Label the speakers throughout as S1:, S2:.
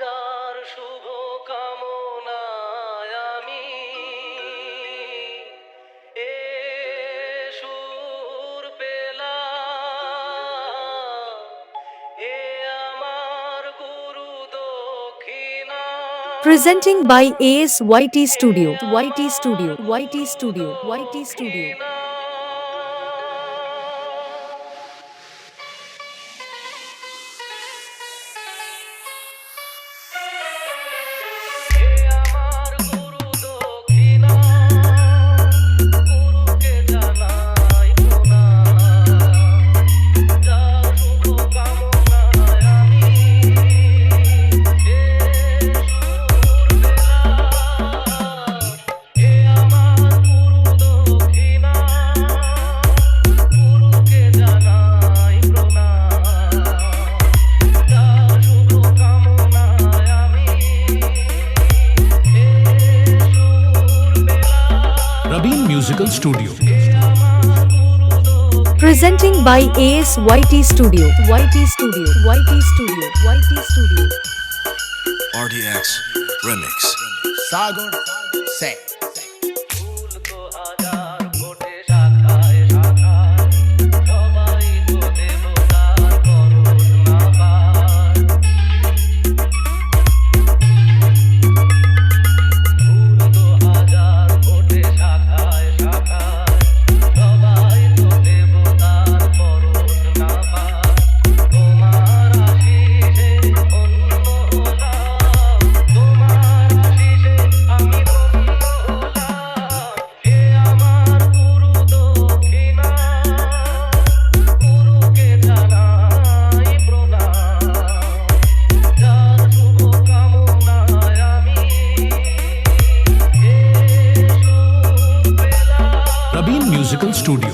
S1: যার শুভ কামনায় আমি এ সুর পেলা এ আমার গুরু দক্ষিণা। Presenting by S Y T studio Y T studio Y T studio Y T
S2: studio Musical Studio.
S3: Presenting by ASYT Studio. YT Studio. YT Studio. YT Studio.
S4: RDX Remix.
S1: Sagar
S2: Set. musical studio.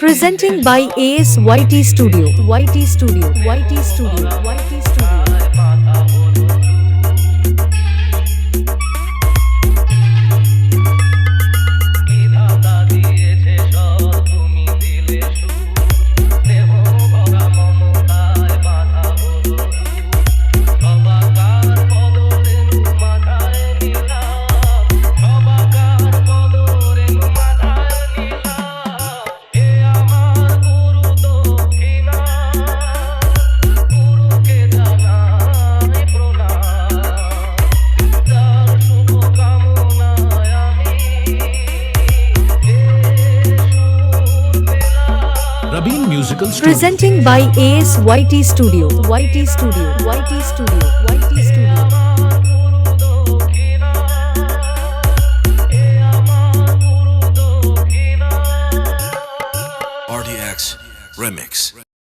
S3: Presenting by ASYT Studio, YT Studio, YT Studio, YT Studio.
S2: musical studio.
S3: Presenting by ASYT Studio. YT Studio. YT Studio. YT Studio. RDX Remix.